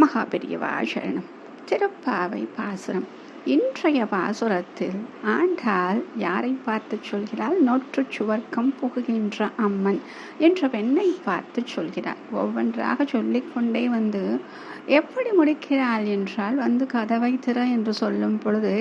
மகாபெரியவா சரணம் திருப்பாவை பாசுரம் இன்றைய பாசுரத்தில் ஆண்டாள் யாரை பார்த்து சொல்கிறாள்? நோற்று சுவர்க்கம் புகுகின்ற அம்மன் என்ற பெண்ணை பார்த்து சொல்கிறாள். ஒவ்வொன்றாக சொல்லிக்கொண்டே வந்து எப்படி முடிக்கிறாள் என்றால் வந்து கதவை திற என்று சொல்லும் பொழுது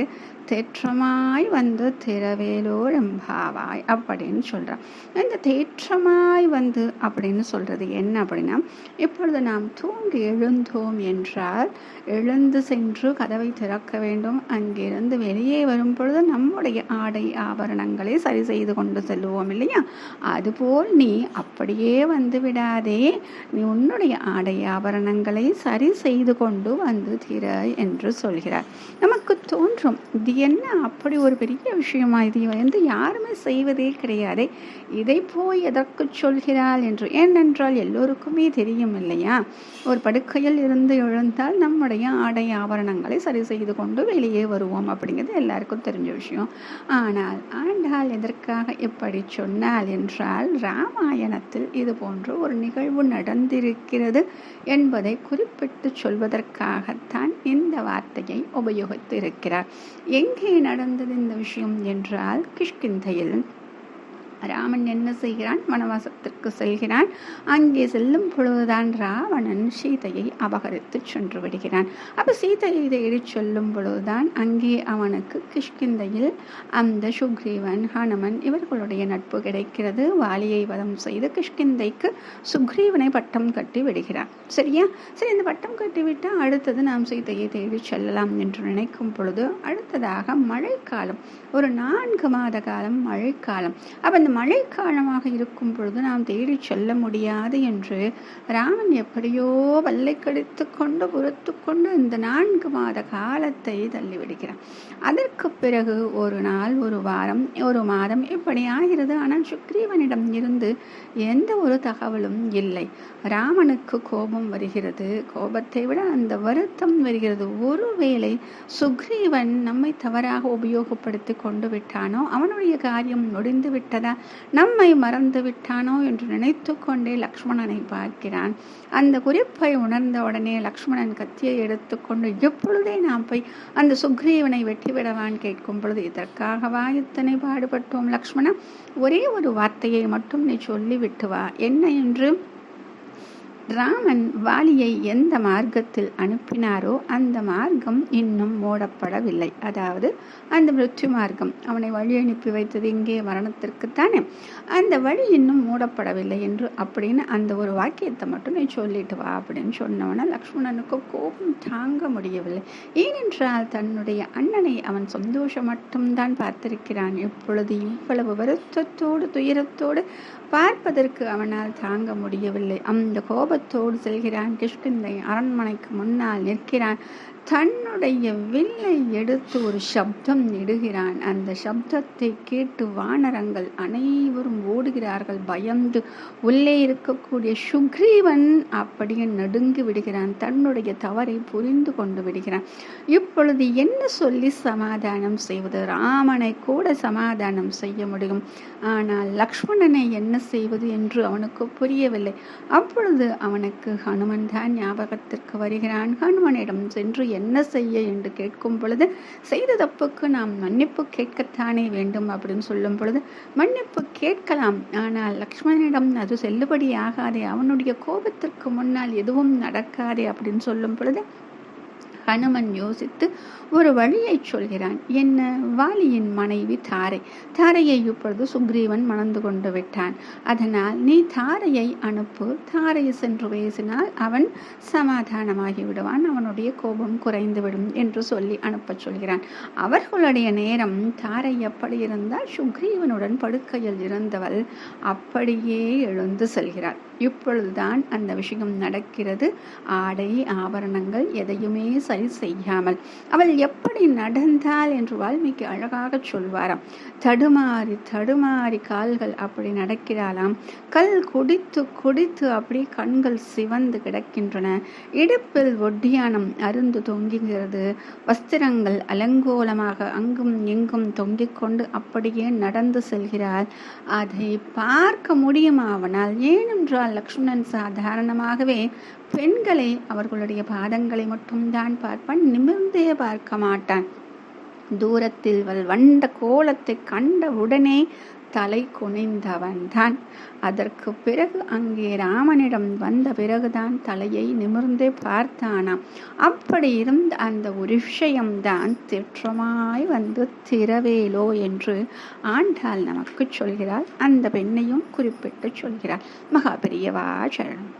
தேற்றமாய் வந்து திறவேலோர் எம்பாவாய் அப்படின்னு சொல்கிறான் இந்த தேற்றமாய் வந்து அப்படின்னு சொல்கிறது என்ன அப்படின்னா இப்பொழுது நாம் தூங்கி எழுந்தோம் என்றால் எழுந்து சென்று கதவை திறக்க வேண்டும். அங்கிருந்து வெளியே வரும் பொழுது நம்முடைய ஆடை ஆபரணங்களை சரி செய்து கொண்டு செல்லுவோம் இல்லையா? அதுபோல் நீ அப்படியே வந்து விடாதே. நீ உன்னுடைய ஆடை ஆபரணங்களை சரி செய்து கொண்டு வந்து திற என்று சொல்கிறார். நமக்கு தோன்றும் இது என்ன அப்படி ஒரு பெரிய விஷயமா இது? வந்து யாருமே செய்வதே கிடையாது. இதை போய் எதற்கு சொல்கிறாள் என்று? ஏனென்றால் எல்லோருக்குமே தெரியும் இல்லையா? ஒரு படுக்கையில் இருந்து எழுந்தால் நம்முடைய ஆடை ஆபரணங்களை சரி செய்து கொண்டு வெளியே வருவோம் அப்படிங்கிறது எல்லாருக்கும் தெரிஞ்ச விஷயம். ஆனால் ஆண்டாள் எதற்காக எப்படி சொன்னால் என்றால் ராமாயணத்தில் இது போன்ற ஒரு நிகழ்வு நடந்திருக்கிறது என்பதை குறிப்பிட்டு சொல்வதற்காகத்தான் இந்த வார்த்தையை உபயோகித்து இருக்கிறார் எங்கே நடந்தது இந்த விஷயம் என்றால் கிஷ்கிந்தையில் ராமன் என்ன செய்கிறான்? வனவாசத்திற்கு செல்கிறான். அங்கே செல்லும் பொழுதுதான் ராவணன் சீதையை அபகரித்து சென்று விடுகிறான். அப்போ சீதையை தேடி செல்லும் பொழுதுதான் அங்கே அவனுக்கு கிஷ்கிந்தையில் அந்த சுக்ரீவன் ஹனுமன் இவர்களுடைய நட்பு கிடைக்கிறது. வாலியை வதம் செய்து கிஷ்கிந்தைக்கு சுக்ரீவனை பட்டம் கட்டி விடுகிறான் சரியா? சரி இந்த பட்டம் கட்டிவிட்டால் அடுத்தது நாம் சீதையை தேடி செல்லலாம் என்று நினைக்கும் பொழுது அடுத்ததாக மழைக்காலம். ஒரு நான்கு மாத காலம் மழைக்காலம். அப்போ இந்த மழைக்காலமாக இருக்கும் பொழுது நாம் தேடி செல்ல முடியாது என்று ராமன் எப்படியோ வல்லை கடித்து கொண்டு பொறுத்து கொண்டு இந்த நான்கு மாத காலத்தை தள்ளிவிடுகிறான். அதற்கு பிறகு ஒரு நாள் ஒரு வாரம் ஒரு மாதம் இப்படி ஆகிறது. ஆனால் சுக்ரீவனிடம் இருந்து எந்த ஒரு தகவலும் இல்லை. ராமனுக்கு கோபம் வருகிறது. கோபத்தை விட அந்த வருத்தம் வருகிறது. ஒருவேளை சுக்ரீவன் நம்மை தவறாக உபயோகப்படுத்தி கொண்டு விட்டானோ அவனுடைய காரியம் முடிந்து விட்டதா? நம்மை மறந்து விட்டானோ என்று நினைத்து கொண்டே லக்ஷ்மணனை பார்க்கிறான். அந்த குறிப்பை உணர்ந்த உடனே லக்ஷ்மணன் கத்தியை எடுத்துக்கொண்டு எப்பொழுதே நாம் போய் அந்த சுக்ரீவனை வெட்டிவிடவான்? கேட்கும் பொழுது இதற்காகவா இத்தனை பாடுபட்டோம் லக்ஷ்மணன் ஒரே ஒரு வார்த்தையை மட்டும் நீ சொல்லிவிட்டு வா. என்ன என்று? ராமன் வாலியை எந்த மார்க்கத்தில் அனுப்பினாரோ அந்த மார்க்கம் இன்னும் மூடப்படவில்லை. அதாவது அந்த மிருத்யு மார்க்கம் அவனை வழி அனுப்பி வைத்தது இங்கே மரணத்திற்குத்தானே. அந்த வழி இன்னும் மூடப்படவில்லை என்று அப்படின்னு அந்த ஒரு வாக்கியத்தை மட்டும் நீ சொல்லிட்டு வா அப்படின்னு சொன்னவன லக்ஷ்மணனுக்கு கோபம் தாங்க முடியவில்லை. ஏனென்றால் தன்னுடைய அண்ணனை அவன் சந்தோஷம் மட்டும்தான் பார்த்திருக்கிறான். இப்பொழுது இவ்வளவு வருத்தத்தோடு துயரத்தோடு பார்ப்பதற்கு அவனால் தாங்க முடியவில்லை. அந்த கோபத்தோடு செல்கிறான். கிஷ்கிந்தை அரண்மனைக்கு முன்னால் நிற்கிறான். தன்னுடைய வில்லை எடுத்து ஒரு சப்தம் இடுகிறான். அந்த சப்தத்தை கேட்டு வானரங்கள் அனைவரும் ஓடுகிறார்கள். பயந்து உள்ளே இருக்கக்கூடிய சுக்ரீவன் அப்படியே நடுங்கி விடுகிறான். தன்னுடைய தவறை புரிந்து கொண்டு விடுகிறான். இப்பொழுது என்ன சொல்லி சமாதானம் செய்வது? ராமனை கூட சமாதானம் செய்ய முடியும். ஆனால் லக்ஷ்மணனை என்ன செய்வது என்று அவனுக்கு புரியவில்லை. அப்பொழுது அவனுக்கு ஹனுமன் தான் ஞாபகத்திற்கு வருகிறான். ஹனுமனிடம் சென்று என்ன செய்ய என்று கேட்கும் பொழுது செய்த தப்புக்கு நாம் மன்னிப்பு கேட்கத்தானே வேண்டும் அப்படின்னு சொல்லும் பொழுது மன்னிப்பு கேட்கலாம். ஆனால் லக்ஷ்மணனிடம் அது செல்லுபடி ஆகாதே அவனுடைய கோபத்திற்கு முன்னால் எதுவும் நடக்காதே அப்படின்னு சொல்லும் பொழுது கணவன் யோசித்து ஒரு வழியை சொல்கிறான். என்ன? வாலியின் மனைவி தாரை. தாரையை இப்பொழுது சுக்ரீவன் மணந்து கொண்டு விட்டான். அதனால் நீ தாரையை அனுப்பு. தாரையை சென்று பேசினால் அவன் சமாதானமாகி விடுவான். அவனுடைய கோபம் குறைந்துவிடும் என்று சொல்லி அனுப்பச் சொல்கிறான். அவர்களுடைய நேரம் தாரை எப்படி இருந்தால் சுக்ரீவனுடன் படுக்கையில் இருந்தவள் அப்படியே எழுந்து செல்கிறாள். இப்பொழுதுதான் அந்த விஷயம் நடக்கிறது. ஆடை ஆபரணங்கள் எதையுமே சரி செய்யாமல். அவள் எப்படி நடந்தாள் என்று வால்மீகி அழகாக சொல்வாராம். தடுமாறி தடுமாறி கால்கள் அப்படி நடக்கிறாளாம். கல் குடித்து குடித்து அப்படி கண்கள் சிவந்து கிடக்கின்றன. இடுப்பில் ஒட்டியானம் அருந்து தொங்குகிறது வஸ்திரங்கள் அலங்கோலமாக அங்கும் எங்கும் தொங்கிக் கொண்டு அப்படியே நடந்து செல்கிறாள். அதை பார்க்க முடியுமா அவனால்? ஏனென்றால் லக்ஷ்மணன் சாதாரணமாகவே பெண்களை அவர்களுடைய பாதங்களை மட்டும்தான் பார்ப்பான் நிமிர்ந்தே பார்க்க மாட்டான். தூரத்தில் வல் வண்ட கோலத்தை கண்ட உடனே தலை குனிந்தவன்தான் அதற்கு பிறகு அங்கே ராமனிடம் வந்த பிறகுதான் தலையை நிமிர்ந்து பார்த்தானாம். அப்படி இருந்த அந்த ஒரு விஷயம்தான் திற்றமாய் வந்து திரவேலோ என்று ஆண்டாள் நமக்கு சொல்கிறாள். அந்த பெண்ணையும் குறிப்பிட்டு சொல்கிறாள். மகாபெரியவா சரணம்.